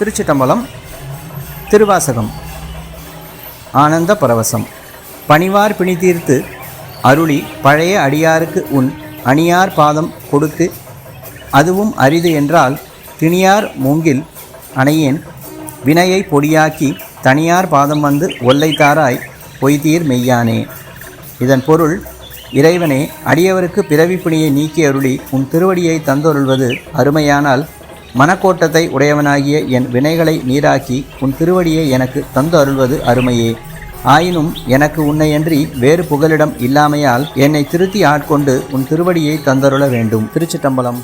திருச்சிட்டம்பலம் திருவாசகம் ஆனந்த பரவசம். பணிவார் பிணி தீர்த்து அருளி பழைய அடியாருக்கு உன் அணியார் பாதம் கொடுத்து அதுவும் அரிது என்றால் திணியார் மூங்கில் அணையேன் வினையை பொடியாக்கி தனியார் பாதம் வந்து ஒல்லைத்தாராய் பொய்தீர் மெய்யானே. இதன் பொருள் இறைவனே அடியவருக்கு பிறவி பிணியை நீக்கி அருளி உன் திருவடியை தந்தொருள்வது அருமையானால் மனக்கோட்டத்தை உடையவனாகிய என் வினைகளை நீராக்கி உன் திருவடியை எனக்கு தந்து அருள்வது அருமையே. ஆயினும் எனக்கு உன்னையன்றி வேறு புகலிடம் இல்லாமையால் என்னை திருத்தி ஆட்கொண்டு உன் திருவடியை தந்தருள வேண்டும். திருச்சிட்டம்பலம்